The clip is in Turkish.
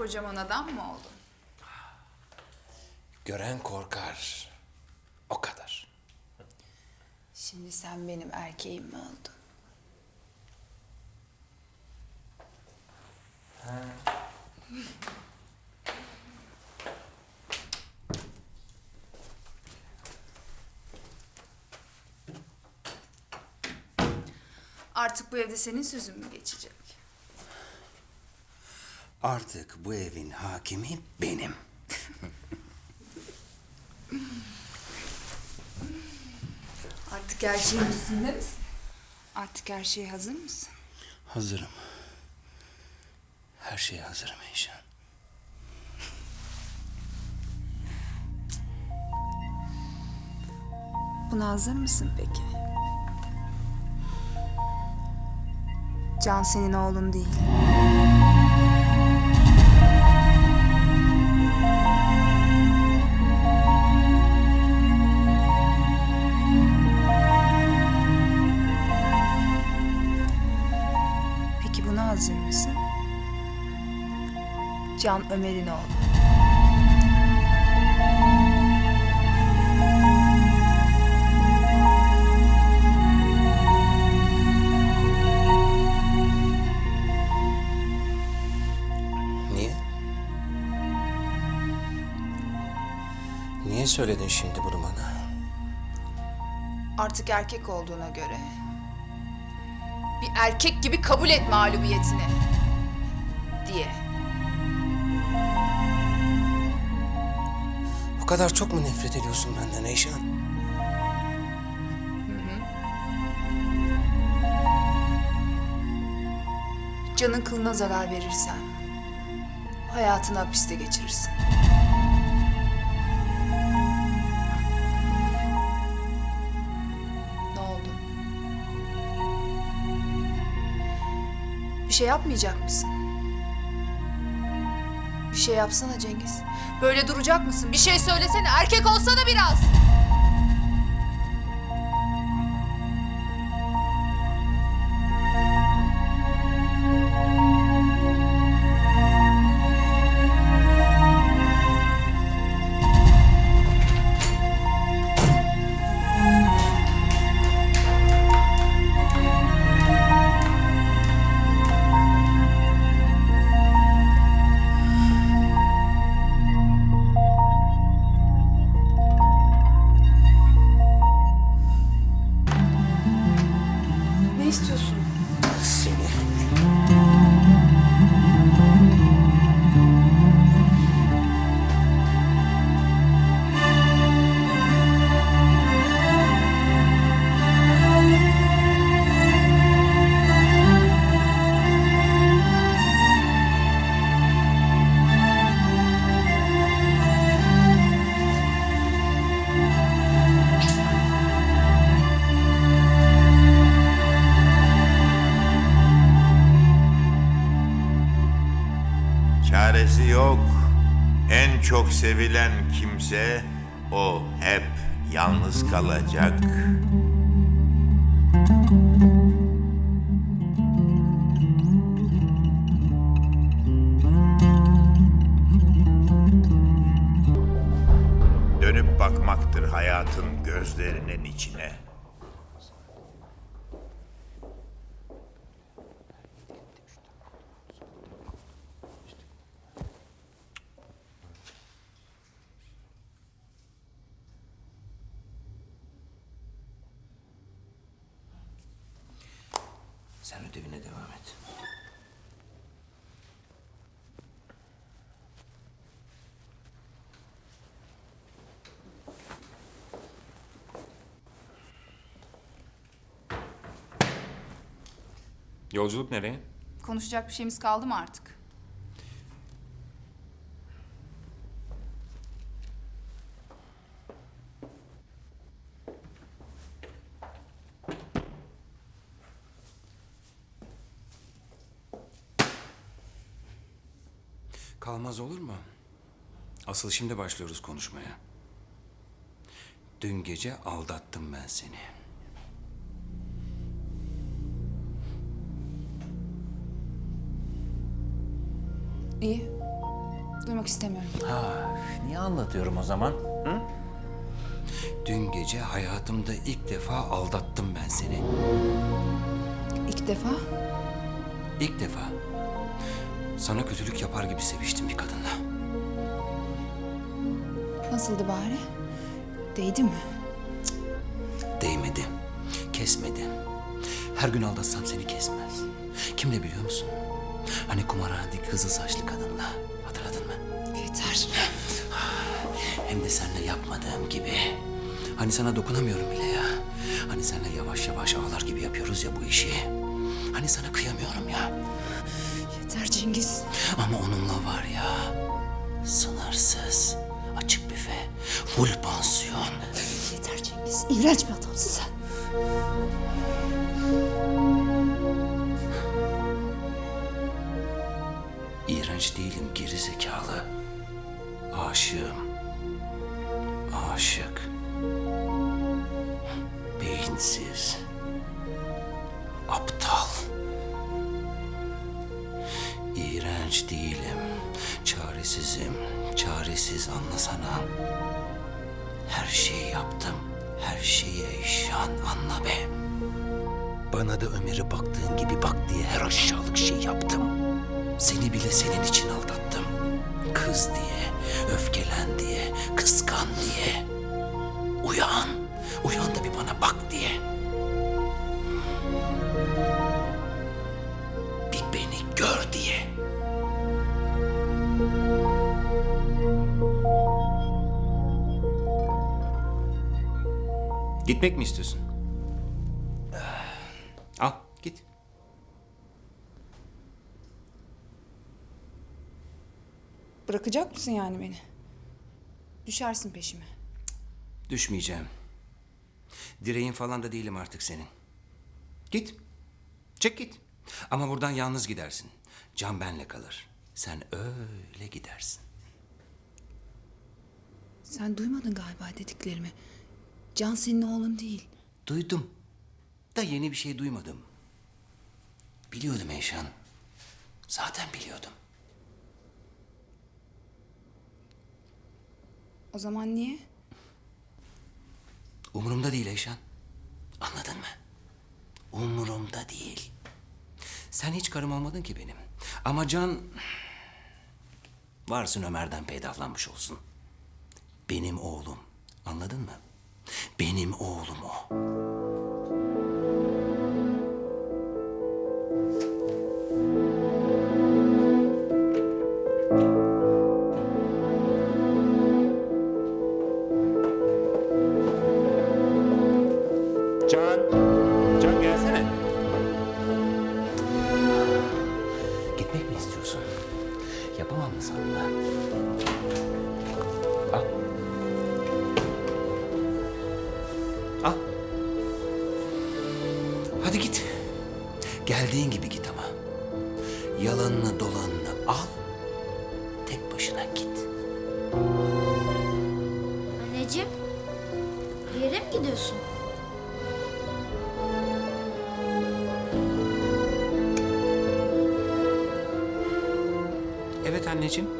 kocaman adam mı oldun? Gören korkar. O kadar. Şimdi sen benim erkeğim mi oldun? Artık bu evde senin sözün mü geçecek? Artık bu evin hakimi benim. Artık her şeyin üstünde misin? Artık her şeye hazır mısın? Hazırım. Her şeye hazırım Eyşan. Buna hazır mısın peki? Can senin oğlun değil. Can Ömer'in oğlu. Niye? Niye söyledin şimdi bunu bana? Artık erkek olduğuna göre bir erkek gibi kabul et mağlubiyetini diye. O kadar çok mu nefret ediyorsun benden Eyşan? Canın kılına zarar verirsen hayatını hapiste geçirirsin. Ne oldu? Bir şey yapmayacak mısın? Bir şey yapsana Cengiz. Böyle duracak mısın? Bir şey söylesene. Erkek olsana biraz. Sevilen kimse o hep yalnız kalacak. Dönüp bakmaktır hayatın gözlerinin içine. Sen ödevine devam et. Yolculuk nereye? Konuşacak bir şeyimiz kaldı mı artık? Kalmaz olur mu? Asıl şimdi başlıyoruz konuşmaya. Dün gece aldattım ben seni. İyi. Duymak istemiyorum. Ha, niye anlatıyorum o zaman? Hı? Dün gece hayatımda ilk defa aldattım ben seni. İlk defa İlk defa. Sana kötülük yapar gibi seviştim bir kadınla. nasıldı bari? Değdi mi? Değmedi. Kesmedi. Her gün aldatsam seni kesmez. Kimle biliyor musun? Hani kumarhanedeki kızıl saçlı kadınla. Hatırladın mı? Yeter. Hem de seninle yapmadığım gibi. Hani sana dokunamıyorum bile ya. Hani seninle yavaş yavaş ağlar gibi yapıyoruz ya bu işi. Hani sana kıyamıyorum ya. Yeter Cengiz. Ama onunla var ya. Sınırsız. Açık büfe. Full pansiyon. Yeter Cengiz. İğrenç bir adamsın sen. İğrenç değilim geri zekalı. Aşığım. Aşık. Beyinsiz. Aptal. İğrenç değilim. Çaresizim. Çaresiz anlasana. Her şeyi yaptım. Her şeyi eşyan anla be. Bana da Ömer'e baktığın gibi bak diye her aşağılık şey yaptım. Seni bile senin için aldattım. Kız diye, öfkelen diye, kıskan diye. Uyan, uyan da bir bana bak diye. Gitmek mi istiyorsun? Al, git. Bırakacak mısın yani beni? Düşersin peşime. Düşmeyeceğim. Direğin falan da değilim artık senin. Git. Çık git. Ama buradan yalnız gidersin. Can benle kalır. Sen öyle gidersin. Sen duymadın galiba dediklerimi. Can senin oğlun değil. Duydum. Da yeni bir şey duymadım. Biliyordum Eyşan. Zaten biliyordum. O zaman niye? Umurumda değil Eyşan. Anladın mı? Umurumda değil. Sen hiç karım olmadın ki benim. Ama Can... Varsın Ömer'den peydahlanmış olsun. Benim oğlum. Anladın mı? Benim oğlum o. Geldiğin gibi git ama. Yalanını dolanını al. Tek başına git. Anneciğim, bir yere mi gidiyorsun? Evet anneciğim.